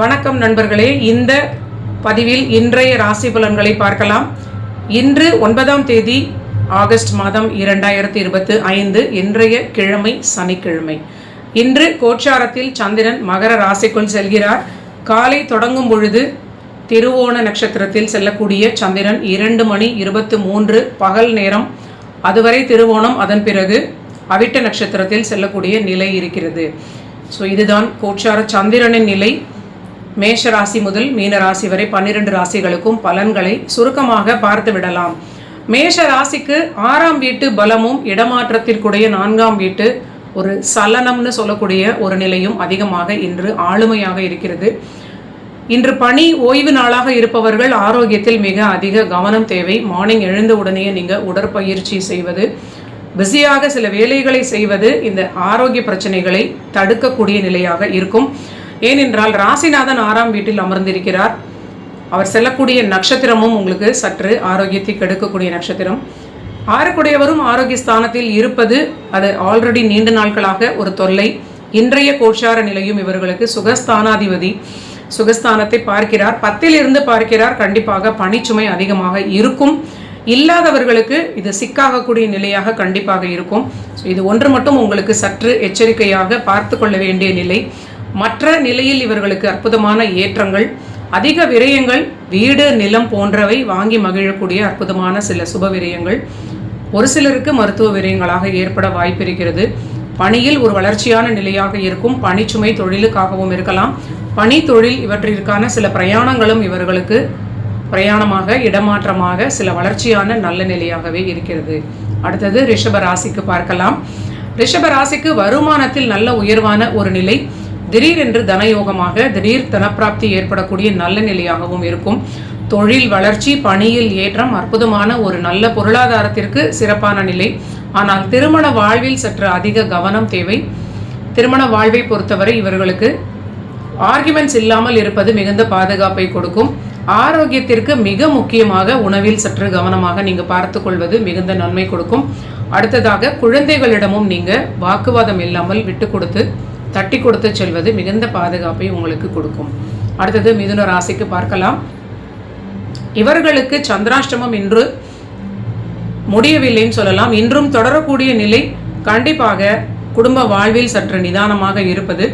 வணக்கம் நண்பர்களே. இந்த பதிவில் இன்றைய ராசி பலன்களை பார்க்கலாம். இன்று ஒன்பதாம் தேதி ஆகஸ்ட் மாதம் இரண்டாயிரத்தி இருபத்து ஐந்து இன்றைய கிழமை சனிக்கிழமை. இன்று கோச்சாரத்தில் சந்திரன் மகர ராசிக்குள் செல்கிறார். காலை தொடங்கும் பொழுது திருவோண நட்சத்திரத்தில் செல்லக்கூடிய சந்திரன் இரண்டு மணி இருபத்து மூன்று பகல் நேரம் அதுவரை திருவோணம். அதன் பிறகு அவிட்ட நட்சத்திரத்தில் செல்லக்கூடிய நிலை இருக்கிறது. ஸோ இதுதான் கோச்சார சந்திரனின் நிலை. மேஷ ராசி முதல் மீன ராசி வரை பன்னிரண்டு ராசிகளுக்கும் பலன்களை சுருக்கமாக பார்த்து விடலாம் மேஷ ராசிக்கு ஆறாம் வீட்டு பலமும் இடமாற்றத்திற்குடைய நான்காம் வீட்டு ஒரு சலனம்னு சொல்லக்கூடிய ஒரு நிலையும் அதிகமாக இன்று ஆளுமையாக இருக்கிறது. இன்று பணி ஓய்வு நாளாக இருப்பவர்கள் ஆரோக்கியத்தில் மிக அதிக கவனம் தேவை. மார்னிங் எழுந்த உடனே நீங்கள் உடற்பயிற்சி செய்வது பிஸியாக சில வேலைகளை செய்வது இந்த ஆரோக்கிய பிரச்சனைகளை தடுக்கக்கூடிய நிலையாக இருக்கும். ஏனென்றால் ராசிநாதன் ஆறாம் வீட்டில் அமர்ந்திருக்கிறார். அவர் செல்லக்கூடிய நட்சத்திரமும் உங்களுக்கு சற்று ஆரோக்கியத்தை கெடுக்கக்கூடிய நட்சத்திரம். ஆறுக்குடையவரும் ஆரோக்கிய ஸ்தானத்தில் இருப்பது அது ஆல்ரெடி நீண்ட நாட்களாக ஒரு தொல்லை. இன்றைய கோஷார நிலையும் இவர்களுக்கு சுகஸ்தானாதிபதி சுகஸ்தானத்தை பார்க்கிறார். பத்திலிருந்து பார்க்கிறார். கண்டிப்பாக பணிச்சுமை அதிகமாக இருக்கும். இல்லாதவர்களுக்கு இது சிக்காகக்கூடிய நிலையாக கண்டிப்பாக இருக்கும். ஸோ இது ஒன்று மட்டும் உங்களுக்கு சற்று எச்சரிக்கையாக பார்த்து கொள்ள வேண்டிய நிலை. மற்ற நிலையில் இவர்களுக்கு அற்புதமான ஏற்றங்கள் அதிக விரயங்கள் வீடு நிலம் போன்றவை வாங்கி மகிழக்கூடிய அற்புதமான சில சுப விரயங்கள். ஒரு சிலருக்கு மருத்துவ விரயங்களாக ஏற்பட வாய்ப்பிருக்கிறது. பணியில் ஒரு வளர்ச்சியான நிலையாக இருக்கும் பணிச்சுமை தொழிலுக்காகவும் இருக்கலாம். பணி தொழில் இவற்றிற்கான சில பிரயாணங்களும் இவர்களுக்கு பிரயாணமாக இடமாற்றமாக சில வளர்ச்சியான நல்ல நிலையாகவே இருக்கிறது. அடுத்தது ரிஷப ராசிக்கு பார்க்கலாம். ரிஷப ராசிக்கு வருமானத்தில் நல்ல உயர்வான ஒரு நிலை. திடீரென்று தனயோகமாக திடீர் தனப்பிராப்தி ஏற்படக்கூடிய நல்ல நிலையாகவும் இருக்கும். தொழில் வளர்ச்சி பணியில் ஏற்றம் அற்புதமான ஒரு நல்ல பொருளாதாரத்திற்கு சிறப்பான நிலை. ஆனால் திருமண வாழ்வில் சற்று அதிக கவனம் தேவை. திருமண வாழ்வை பொறுத்தவரை இவர்களுக்கு ஆர்குமெண்ட்ஸ் இல்லாமல் இருப்பது மிகுந்த பாதுகாப்பை கொடுக்கும். ஆரோக்கியத்திற்கு மிக முக்கியமாக உணவில் சற்று கவனமாக நீங்கள் பார்த்து கொள்வது மிகுந்த நன்மை கொடுக்கும். அடுத்ததாக குழந்தைகளிடமும் நீங்கள் வாக்குவாதம் இல்லாமல் விட்டு கொடுத்து தட்டி கொடுத்து செல்வது மிகுந்த பாதுகாப்பை உங்களுக்கு கொடுக்கும். அடுத்தது மிதுன ராசிக்கு பார்க்கலாம். இவர்களுக்கு சந்திராஷ்டமம் இன்று முடியவில்லைன்னு சொல்லலாம். இன்றும் தொடரக்கூடிய நிலை கண்டிப்பாக குடும்ப வாழ்வில் சற்று நிதானமாக இருப்பது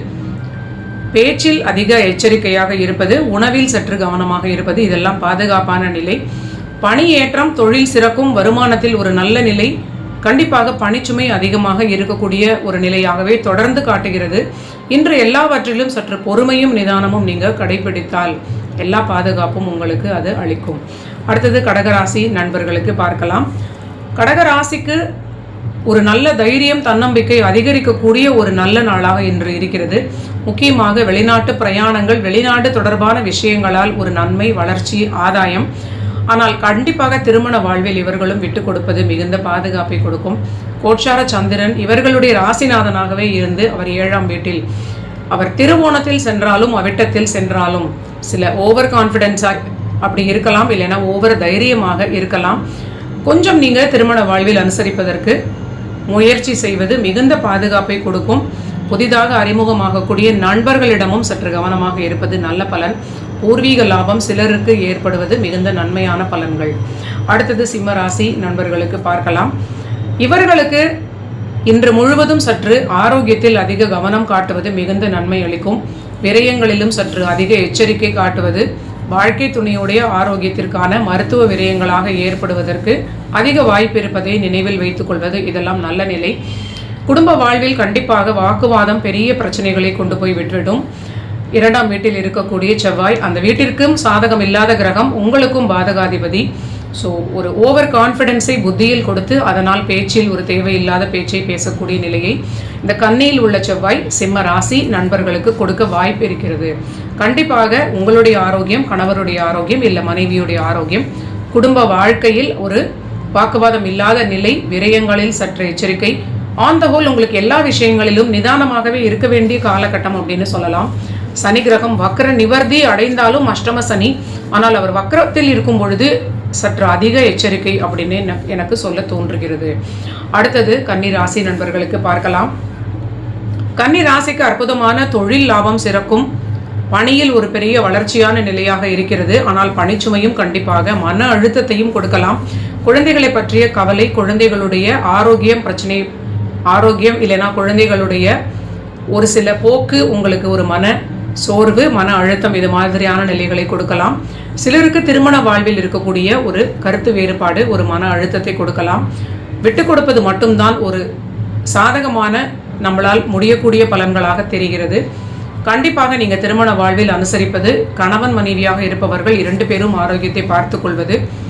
பேச்சில் அதிக எச்சரிக்கையாக இருப்பது உணவில் சற்று கவனமாக இருப்பது இதெல்லாம் பாதுகாப்பான நிலை. பணி ஏற்றம் தொழில் சிறக்கும் வருமானத்தில் ஒரு நல்ல நிலை கண்டிப்பாக பணிச்சுமை அதிகமாக இருக்கக்கூடிய ஒரு நிலையாகவே தொடர்ந்து காட்டுகிறது. இன்று எல்லாவற்றிலும் சற்று பொறுமையும் நிதானமும் நீங்கள் கடைபிடித்தால் எல்லா பாதுகாப்பும் உங்களுக்கு அது அளிக்கும். அடுத்தது கடகராசி நண்பர்களுக்கு பார்க்கலாம். கடகராசிக்கு ஒரு நல்ல தைரியம் தன்னம்பிக்கை அதிகரிக்கக்கூடிய ஒரு நல்ல நாளாக இன்று இருக்கிறது. முக்கியமாக வெளிநாட்டு பிரயாணங்கள் வெளிநாடு தொடர்பான விஷயங்களால் ஒரு நன்மை வளர்ச்சி ஆதாயம் ஆனால் கண்டிப்பாக திருமண வாழ்வில் இவர்களும் விட்டு கொடுப்பது மிகுந்த பாதுகாப்பை கொடுக்கும். கோட்சார சந்திரன் இவர்களுடைய ராசிநாதனாகவே இருந்து அவர் ஏழாம் வீட்டில் அவர் திருவோணத்தில் சென்றாலும் அவிட்டத்தில் சென்றாலும் சில ஓவர் கான்ஃபிடென்ஸாக அப்படி இருக்கலாம் இல்லைன்னா ஓவர் தைரியமாக இருக்கலாம். கொஞ்சம் நீங்கள் திருமண வாழ்வில் அனுசரிப்பதற்கு முயற்சி செய்வது மிகுந்த பாதுகாப்பை கொடுக்கும். புதிதாக அறிமுகமாகக்கூடிய நண்பர்களிடமும் சற்று கவனமாக இருப்பது நல்ல பலன். பூர்வீக லாபம் சிலருக்கு ஏற்படுவது மிகுந்த நன்மையான பலன்கள். அடுத்தது சிம்மராசி நண்பர்களுக்கு பார்க்கலாம். இவர்களுக்கு இன்று முழுவதும் சற்று ஆரோக்கியத்தில் அதிக கவனம் காட்டுவது மிகுந்த நன்மை அளிக்கும். விரயங்களிலும் சற்று அதிக எச்சரிக்கை காட்டுவது வாழ்க்கை துணையுடைய ஆரோக்கியத்திற்கான மருத்துவ விரயங்களாக ஏற்படுவதற்கு அதிக வாய்ப்பு இருப்பதை நினைவில் வைத்துக் கொள்வது இதெல்லாம் நல்ல நிலை. குடும்ப வாழ்வில் கண்டிப்பாக வாக்குவாதம் பெரிய பிரச்சனைகளை கொண்டு போய் விட்டுவிடும். இரண்டாம் வீட்டில் இருக்கக்கூடிய செவ்வாய் அந்த வீட்டிற்கும் சாதகம் இல்லாத கிரகம் உங்களுக்கும் பாதகாதிபதி. ஸோ ஒரு ஓவர் கான்ஃபிடென்ஸை புத்தியில் கொடுத்து அதனால் பேச்சில் ஒரு தேவையில்லாத பேச்சை பேசக்கூடிய நிலையை இந்த கண்ணியில் உள்ள செவ்வாய் சிம்ம ராசி நண்பர்களுக்கு கொடுக்க வாய்ப்பு இருக்கிறது. கண்டிப்பாக உங்களுடைய ஆரோக்கியம் கணவருடைய ஆரோக்கியம் இல்லை மனைவியுடைய ஆரோக்கியம் குடும்ப வாழ்க்கையில் ஒரு வாக்குவாதம் இல்லாத நிலை விரயங்களில் சற்று எச்சரிக்கை ஆன் த ஹோல் உங்களுக்கு எல்லா விஷயங்களிலும் நிதானமாகவே இருக்க வேண்டிய காலகட்டம் அப்படின்னு சொல்லலாம். சனி கிரகம் வக்ர நிவர்த்தி அடைந்தாலும் அஷ்டம சனி. ஆனால் அவர் வக்ரத்தில் இருக்கும் பொழுது சற்று அதிக எச்சரிக்கை அப்படின்னு எனக்கு- எனக்கு சொல்ல தோன்றுகிறது. அடுத்தது கன்னி ராசி நண்பர்களுக்கு பார்க்கலாம். கன்னி ராசிக்கு அற்புதமான தொழில் லாபம் சிறக்கும். பணியில் ஒரு பெரிய வளர்ச்சியான நிலையாக இருக்கிறது. ஆனால் பணிச்சுமையும் கண்டிப்பாக மன அழுத்தத்தையும் கொடுக்கலாம். குழந்தைகளை பற்றிய கவலை குழந்தைகளுடைய ஆரோக்கியம் பிரச்சனை ஆரோக்கியம் இல்லைன்னா குழந்தைகளுடைய ஒரு சில போக்கு உங்களுக்கு ஒரு மன சோர்வு மன அழுத்தம் இது மாதிரியான நிலைகளை கொடுக்கலாம். சிலருக்கு திருமண வாழ்வில் இருக்கக்கூடிய ஒரு கருத்து வேறுபாடு ஒரு மன அழுத்தத்தை கொடுக்கலாம். விட்டு கொடுப்பது மட்டும்தான் ஒரு சாதகமான நம்மளால் முடியக்கூடிய பலன்களாக தெரிகிறது. கண்டிப்பாக நீங்கள் திருமண வாழ்வில் அனுசரிப்பது கணவன் மனைவியாக இருப்பவர்கள் இரண்டு பேரும் ஆரோக்கியத்தை பார்த்துக்கொள்வது கொள்வது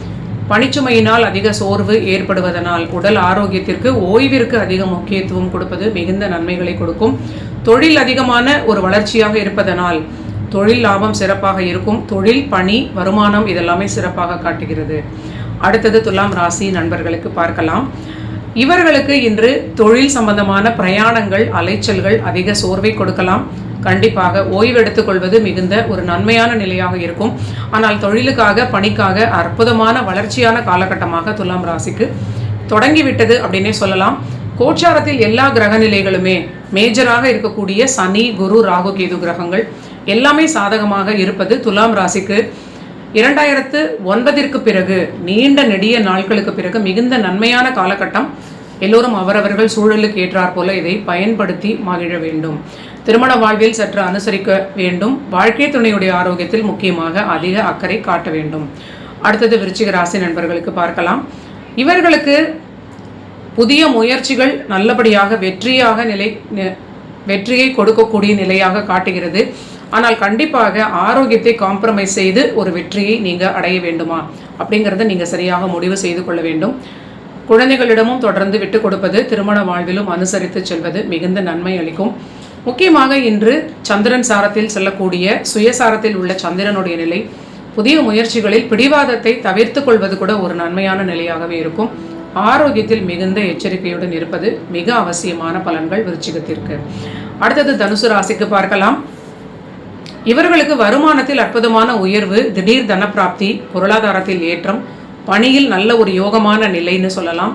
பணிச்சுமையினால் அதிக சோர்வு ஏற்படுவதனால் உடல் ஆரோக்கியத்திற்கு ஓய்விற்கு அதிக முக்கியத்துவம் கொடுப்பது மிகுந்த நன்மைகளை கொடுக்கும். தொழில் அதிகமான ஒரு வளர்ச்சியாக இருப்பதனால் தொழில் லாபம் சிறப்பாக இருக்கும். தொழில் பணி வருமானம் இதெல்லாமே சிறப்பாக காட்டுகிறது. அடுத்தது துலாம் ராசி நண்பர்களுக்கு பார்க்கலாம். இவர்களுக்கு இன்று தொழில் சம்பந்தமான பிரயாணங்கள் அலைச்சல்கள் அதிக சோர்வை கொடுக்கலாம். கண்டிப்பாக ஓய்வு எடுத்துக்கொள்வது மிகுந்த ஒரு நன்மையான நிலையாக இருக்கும். ஆனால் தொழிலுக்காக பணிக்காக அற்புதமான வளர்ச்சியான காலகட்டமாக துலாம் ராசிக்கு தொடங்கிவிட்டது அப்படின்னே சொல்லலாம். கோச்சாரத்தில் எல்லா கிரக நிலைகளுமே மேஜராக இருக்கக்கூடிய சனி குரு ராகு கேது கிரகங்கள் எல்லாமே சாதகமாக இருப்பது துலாம் ராசிக்கு. இரண்டாயிரத்து ஒன்பதிற்கு பிறகு நீண்ட நெடிய நாட்களுக்கு பிறகு மிகுந்த நன்மையான காலகட்டம். எல்லோரும் அவரவர்கள் சூழலுக்கு ஏற்றார் போல இதை பயன்படுத்தி மகிழ வேண்டும். திருமண வாழ்வில் சற்று அனுசரிக்க வேண்டும். வாழ்க்கை துணையுடைய ஆரோக்கியத்தில் முக்கியமாக அதிக அக்கறை காட்ட வேண்டும். அடுத்தது விருச்சிக ராசி நண்பர்களுக்கு பார்க்கலாம். இவர்களுக்கு புதிய முயற்சிகள் நல்லபடியாக வெற்றியாக நிலை வெற்றியை கொடுக்கக்கூடிய நிலையாக காட்டுகிறது. ஆனால் கண்டிப்பாக ஆரோக்கியத்தை காம்ப்ரமைஸ் செய்து ஒரு வெற்றியை நீங்கள் அடைய வேண்டுமா? அப்படிங்கிறத நீங்கள் சரியாக முடிவு செய்து கொள்ள வேண்டும். குழந்தைகளிடமும் தொடர்ந்து விட்டு கொடுப்பது திருமண வாழ்விலும் அனுசரித்து செல்வது மிகுந்த நன்மை அளிக்கும். முக்கியமாக இன்று சந்திரன் சாரத்தில் செல்லக்கூடிய சுயசாரத்தில் உள்ள சந்திரனுடைய நிலை புதிய முயற்சிகளில் பிடிவாதத்தை தவிர்த்து கொள்வது கூட ஒரு நன்மையான நிலையாகவே இருக்கும். ஆரோக்கியத்தில் மிகுந்த எச்சரிக்கையுடன் இருப்பது மிக அவசியமான பலன்கள் விருச்சிகத்திற்கு. அடுத்தது தனுசு ராசிக்கு பார்க்கலாம். இவர்களுக்கு வருமானத்தில் அற்புதமான உயர்வு திடீர் தனப்பிராப்தி பொருளாதாரத்தில் ஏற்றம் பணியில் நல்ல ஒரு யோகமான நிலைன்னு சொல்லலாம்.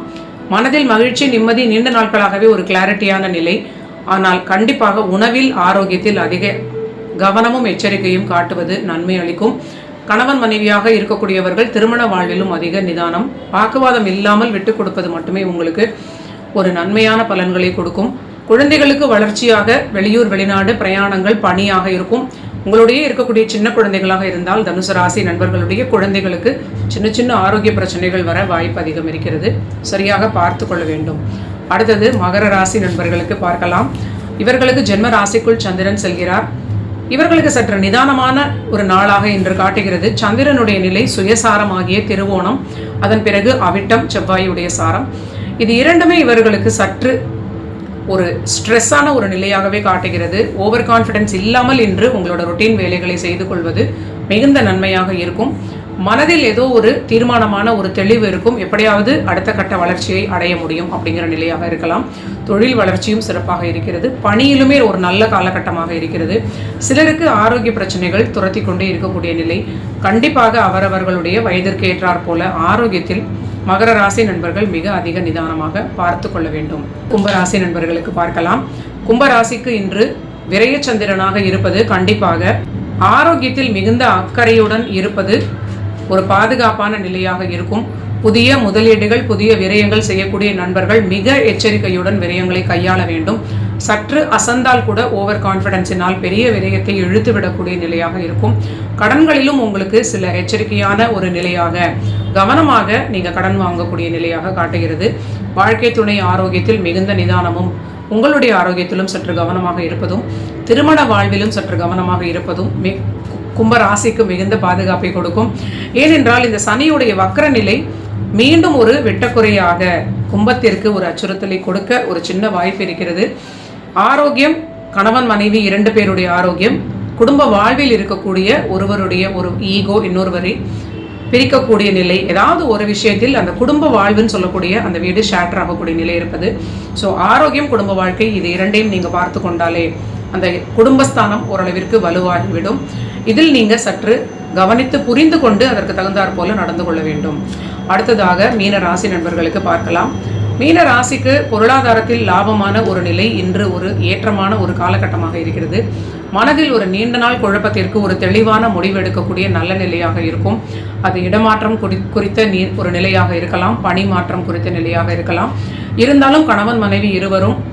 மனதில் மகிழ்ச்சி நிம்மதி நீண்ட நாட்களாகவே ஒரு கிளாரிட்டியான நிலை. ஆனால் கண்டிப்பாக உணவில் ஆரோக்கியத்தில் அதிக கவனமும் எச்சரிக்கையும் காட்டுவது நன்மை அளிக்கும். கணவன் மனைவியாக இருக்கக்கூடியவர்கள் திருமண வாழ்விலும் அதிக நிதானம் வாக்குவாதம் இல்லாமல் விட்டு கொடுப்பது மட்டுமே உங்களுக்கு ஒரு நன்மையான பலன்களை கொடுக்கும். குழந்தைகளுக்கு வளர்ச்சியாக வெளியூர் வெளிநாடு பிரயாணங்கள் பணியாக இருக்கும். உங்களுடைய இருக்கக்கூடிய சின்ன குழந்தைகளாக இருந்தால் தனுசு ராசி நண்பர்களுடைய குழந்தைகளுக்கு சின்ன சின்ன ஆரோக்கிய பிரச்சனைகள் வர வாய்ப்பு அதிகம் இருக்கிறது. சரியாக பார்த்து கொள்ள வேண்டும். அடுத்தது மகர ராசி நண்பர்களுக்கு பார்க்கலாம். இவர்களுக்கு ஜென்ம ராசிக்குள் சந்திரன் செல்கிறார். இவர்களுக்கு சற்று நிதானமான ஒரு நாளாக இன்று காட்டுகிறது. சந்திரனுடைய நிலை சுயசாரமாகிய திருவோணம். அதன் பிறகு அவிட்டம் செவ்வாயுடைய சாரம். இது இரண்டுமே இவர்களுக்கு சற்று ஒரு ஸ்ட்ரெஸ்ஸான ஒரு நிலையாகவே காட்டுகிறது. ஓவர் கான்ஃபிடென்ஸ் இல்லாமல் இன்று உங்களோட ரொட்டீன் வேலைகளை செய்து கொள்வது மிகுந்த நன்மையாக இருக்கும். மனதில் ஏதோ ஒரு தீர்மானமான ஒரு தெளிவு இருக்கும். எப்படியாவது அடுத்த கட்ட வளர்ச்சியை அடைய முடியும் அப்படிங்கிற நிலையாக இருக்கலாம். தொழில் வளர்ச்சியும் சிறப்பாக இருக்கிறது. பணியிலுமே ஒரு நல்ல காலகட்டமாக இருக்கிறது. சிலருக்கு ஆரோக்கிய பிரச்சனைகள் துரத்தி கொண்டே இருக்கக்கூடிய நிலை. கண்டிப்பாக அவரவர்களுடைய வயதிற்கு ஏற்றார் போல ஆரோக்கியத்தில் மகர ராசி நண்பர்கள் மிக அதிக நிதானமாக பார்த்து கொள்ள வேண்டும். கும்பராசி நண்பர்களுக்கு பார்க்கலாம். கும்பராசிக்கு இன்று விரயச்சந்திரனாக இருப்பது கண்டிப்பாக. ஆரோக்கியத்தில் மிகுந்த அக்கறையுடன் இருப்பது ஒரு பாதுகாப்பான நிலையாக இருக்கும். புதிய முதலீடுகள் புதிய விரயங்கள் செய்யக்கூடிய நண்பர்கள் மிக எச்சரிக்கையுடன் விரயங்களை கையாள வேண்டும். சற்று அசந்தால் கூட ஓவர் கான்ஃபிடென்ஸினால் பெரிய விரயத்தை இழுத்து விடக்கூடிய நிலையாக இருக்கும். கடன்களிலும் உங்களுக்கு சில எச்சரிக்கையான ஒரு நிலையாக கவனமாக நீங்கள் கடன் வாங்கக்கூடிய நிலையாக காட்டுகிறது. வாழ்க்கை துணை ஆரோக்கியத்தில் மிகுந்த நிதானமும் உங்களுடைய ஆரோக்கியத்திலும் சற்று கவனமாக இருப்பதும் திருமண வாழ்விலும் சற்று கவனமாக இருப்பதும் கும்ப ராசிக்கு மிகுந்த பாதுகாப்பை கொடுக்கும். ஏனென்றால் இந்த சனியுடைய வக்கர நிலை மீண்டும் ஒரு வெட்டக்குறையாக கும்பத்திற்கு ஒரு அச்சுறுத்தலை கொடுக்க ஒரு சின்ன வாய்ப்பு இருக்கிறது. ஆரோக்கியம் கணவன் மனைவி இரண்டு பேருடைய ஆரோக்கியம் குடும்ப வாழ்வில் இருக்கக்கூடிய ஒருவருடைய ஒரு ஈகோ இன்னொருவரை பிரிக்கக்கூடிய நிலை ஏதாவது ஒரு விஷயத்தில் அந்த குடும்ப வாழ்வுன்னு சொல்லக்கூடிய அந்த வீடு ஷேட்டர் ஆகக்கூடிய நிலை இருப்பது. ஸோ ஆரோக்கியம் குடும்ப வாழ்க்கை இது இரண்டையும் நீங்கள் பார்த்து கொண்டாலே அந்த குடும்பஸ்தானம் ஓரளவிற்கு வலுவாகிவிடும். இதில் நீங்கள் சற்று கவனித்து புரிந்து கொண்டு அதற்கு தகுந்தாற் போல நடந்து கொள்ள வேண்டும். அடுத்ததாக மீன ராசி நண்பர்களுக்கு பார்க்கலாம். மீன ராசிக்கு பொருளாதாரத்தில் லாபமான ஒரு நிலை இன்று ஒரு ஏற்றமான ஒரு காலகட்டமாக இருக்கிறது. மனதில் ஒரு நீண்ட நாள் குழப்பத்திற்கு ஒரு தெளிவான முடிவு எடுக்கக்கூடிய நல்ல நிலையாக இருக்கும். அது இடமாற்றம் குறி குறித்த நீ ஒரு நிலையாக இருக்கலாம். பணி மாற்றம் குறித்த நிலையாக இருக்கலாம். இருந்தாலும் கணவன் மனைவி இருவரும்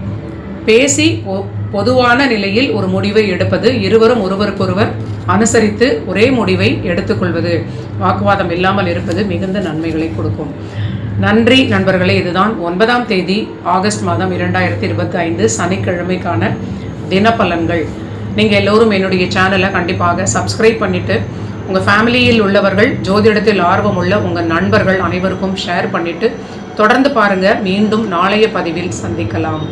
பேசி பொ- பொதுவான நிலையில் ஒரு முடிவை எடுப்பது இருவரும் ஒருவருக்கொருவர் அனுசரித்து ஒரே முடிவை எடுத்துக்கொள்வது. வாக்குவாதம் இல்லாமல் இருப்பது மிகுந்த நன்மைகளை கொடுக்கும். நன்றி நண்பர்களே இதுதான் ஒன்பதாம் தேதி ஆகஸ்ட் மாதம் இரண்டாயிரத்தி இருபத்தி ஐந்து சனிக்கிழமைக்கான தினப்பலன்கள். நீங்கள் எல்லோரும் என்னுடைய சேனலை கண்டிப்பாக சப்ஸ்கிரைப் பண்ணிவிட்டு உங்கள் ஃபேமிலியில் உள்ளவர்கள் ஜோதிடத்தில் ஆர்வம் உள்ள உங்கள் நண்பர்கள் அனைவருக்கும் ஷேர் பண்ணிவிட்டு தொடர்ந்து பாருங்கள் மீண்டும் நாளைய பதிவில் சந்திக்கலாம்.